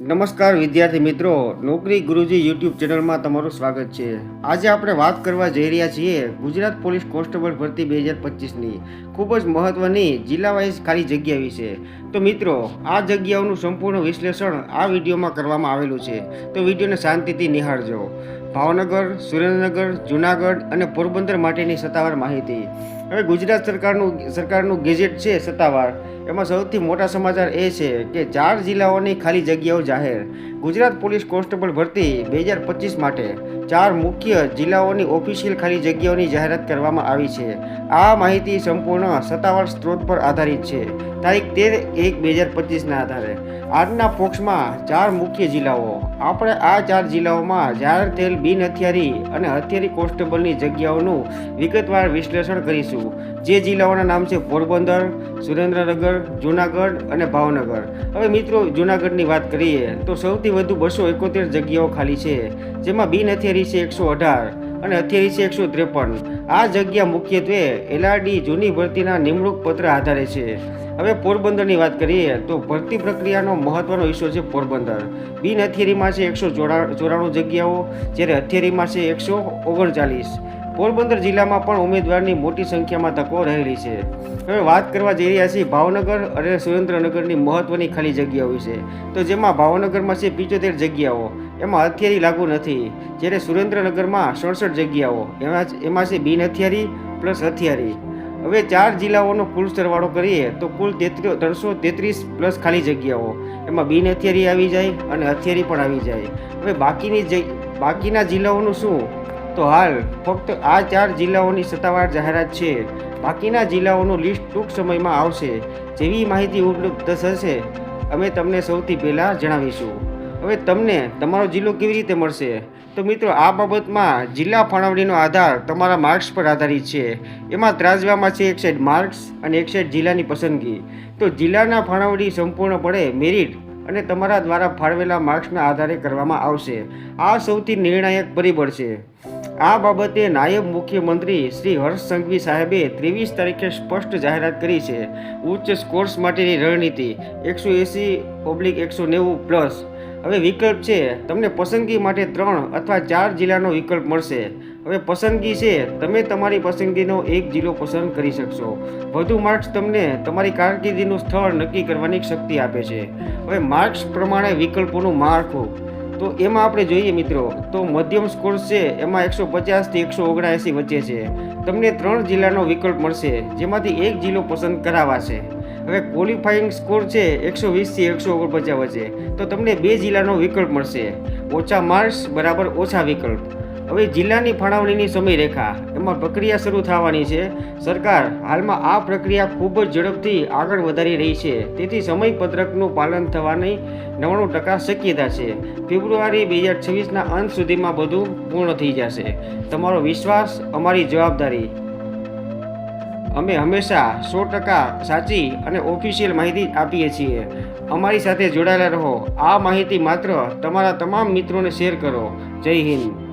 નમસ્કાર વિદ્યાર્થી મિત્રો, નોકરી ગુરુજી યુટ્યુબ ચેનલમાં તમારું સ્વાગત છે. આજે આપણે વાત કરવા જઈ રહ્યા છીએ ગુજરાત પોલીસ કોન્સ્ટેબલ ભરતી બે હજાર પચીસની. ખૂબ જ મહત્ત્વની જિલ્લા વાઇઝ ખાલી જગ્યા વિશે. તો મિત્રો, આ જગ્યાઓનું સંપૂર્ણ વિશ્લેષણ આ વિડીયોમાં કરવામાં આવેલું છે. તો વિડીયોને શાંતિથી નિહાળજો. ભાવનગર, સુરેન્દ્રનગર, જુનાગઢ અને પોરબંદર માટેની સત્તાવાર માહિતી. હવે ગુજરાત સરકારનું સરકારનું ગેજેટ છે સત્તાવાર. એમાં સૌથી મોટા સમાચાર એ છે કે ચાર જિલ્લાઓની ખાલી જગ્યાઓ જાહેર. ગુજરાત પોલીસ કોન્સ્ટેબલ ભરતી બે હજાર પચીસ માટે ચાર મુખ્ય જિલ્લાઓની ઓફિશિયલ ખાલી જગ્યાઓની જાહેરાત કરવામાં આવી છે. આ માહિતી સંપૂર્ણ સત્તાવાર સ્ત્રોત પર આધારિત છે. તારીખ તેર એક બે હજાર પચીસના આધારે. આજના પોક્ષમાં ચાર મુખ્ય જિલ્લાઓ. આપણે આ ચાર જિલ્લાઓમાં જાહેર થયેલ બિન હથિયારી અને હથિયારી કોન્સ્ટેબલની જગ્યાઓનું વિગતવાર વિશ્લેષણ કરીશું. જે જિલ્લાઓના નામ છે પોરબંદર, સુરેન્દ્રનગર, જૂનાગઢ અને ભાવનગર. હવે મિત્રો, જૂનાગઢની વાત કરીએ તો સૌથી વધુ બસો એકોતેર જગ્યાઓ ખાલી છે, જેમાં બિન હથિયારી છે એકસો અઢાર અને હથિયારી છે એકસો ત્રેપન. આ જગ્યા મુખ્યત્વે એલઆરડી જૂની ભરતીના નિમણૂક પત્ર આધારે છે. હવે પોરબંદરની વાત કરીએ તો ભરતી પ્રક્રિયાનો મહત્વનો હિસ્સો છે પોરબંદર. બિન હથિયારીમાં છે એકસો ચોરાણું જગ્યાઓ, જ્યારે હથિયારીમાં છે એકસો ઓગણચાલીસ. પોરબંદર જિલ્લામાં પણ ઉમેદવારની મોટી સંખ્યામાં તકો રહેલી છે. હવે વાત કરવા જઈ રહ્યા છીએ ભાવનગર અને સુરેન્દ્રનગરની મહત્વની ખાલી જગ્યાઓ વિશે. તો જેમાં ભાવનગરમાં છે પિચોતેર જગ્યાઓ, એમાં હથિયારી લાગુ નથી. જ્યારે સુરેન્દ્રનગરમાં સડસઠ જગ્યાઓ, એમાં એમાં છે બિન હથિયારી પ્લસ હથિયારી. હવે ચાર જિલ્લાઓનો કુલ સરવાળો કરીએ તો કુલ તેત્રી ત્રણસો તેત્રીસ પ્લસ ખાલી જગ્યાઓ. એમાં બિન હથિયારી આવી જાય અને હથિયારી પણ આવી જાય. હવે બાકીની જ બાકીના જિલ્લાઓનું શું? તો હાલ ફક્ત આ ચાર જિલ્લાઓની સત્તાવાર જાહેરાત છે. બાકીના જિલ્લાઓનું લિસ્ટ ટૂંક સમયમાં આવશે. જેવી માહિતી ઉપલબ્ધ થશે, અમે તમને સૌથી પહેલાં જણાવીશું. હવે તમને તમારો જિલ્લો કેવી રીતે મળશે? તો મિત્રો, આ બાબતમાં જિલ્લા ફાળવણીનો આધાર તમારા માર્ક્સ પર આધારિત છે. એમાં ત્રાજવામાં છે એક સાઈડ માર્ક્સ અને એક સાઈડ જિલ્લાની પસંદગી. તો જિલ્લાના ફાળવણી સંપૂર્ણપણે મેરિટ અને તમારા દ્વારા ફાળવેલા માર્ક્સના આધારે કરવામાં આવશે. આ સૌથી નિર્ણાયક પરિબળ છે. આ બાબતે નાયબ મુખ્યમંત્રી શ્રી હર્ષ સંઘવી સાહેબે ત્રેવીસ તારીખે સ્પષ્ટ જાહેરાત કરી છે. ઉચ્ચ સ્કોર્સ માટેની રણનીતિ, એકસો એંસી ઓબ્લિક એકસો નેવું પ્લસ. હવે વિકલ્પ છે. તમને પસંદગી માટે ત્રણ અથવા ચાર જિલ્લાનો વિકલ્પ મળશે. હવે પસંદગી છે, તમે તમારી પસંદગીનો એક જિલ્લો પસંદ કરી શકશો. વધુ માર્ક્સ તમને તમારી કારકિર્દીનું સ્થળ નક્કી કરવાની શક્તિ આપે છે. હવે માર્ક્સ પ્રમાણે વિકલ્પોનું માળખું. તો એમાં આપણે જોઈએ મિત્રો, તો મધ્યમ સ્કોર છે, એમાં એકસો પચાસથી એકસો ઓગણએંસી વચ્ચે છે. તમને ત્રણ જિલ્લાનો વિકલ્પ મળશે, જેમાંથી એક જિલ્લો પસંદ કરાવાશે હવે ક્વોલિફાઈંગ સ્કોર છે, એકસો વીસથી એકસો ઓગણપચાસ વચ્ચે. તો તમને બે જિલ્લાનો વિકલ્પ મળશે. ઓછા માર્ક્સ બરાબર ઓછા વિકલ્પ. હવે જિલ્લાની ફાળવણીની સમયરેખા, એમાં પ્રક્રિયા શરૂ થવાની છે. સરકાર હાલમાં આ પ્રક્રિયા ખૂબ જ ઝડપથી આગળ વધારી રહી છે. તેથી સમયપત્રકનું પાલન થવાની નવ્વાણું ટકા શક્યતા છે. ફેબ્રુઆરી બે હજાર છવ્વીસના અંત સુધીમાં બધું પૂર્ણ થઈ જશે. તમારો વિશ્વાસ, અમારી જવાબદારી. અમે હંમેશા સો ટકા સાચી અને ઓફિશિયલ માહિતી આપીએ છીએ. અમારી સાથે જોડાયેલા રહો. આ માહિતી માત્ર તમારા તમામ મિત્રોને શેર કરો. જય હિન્દ.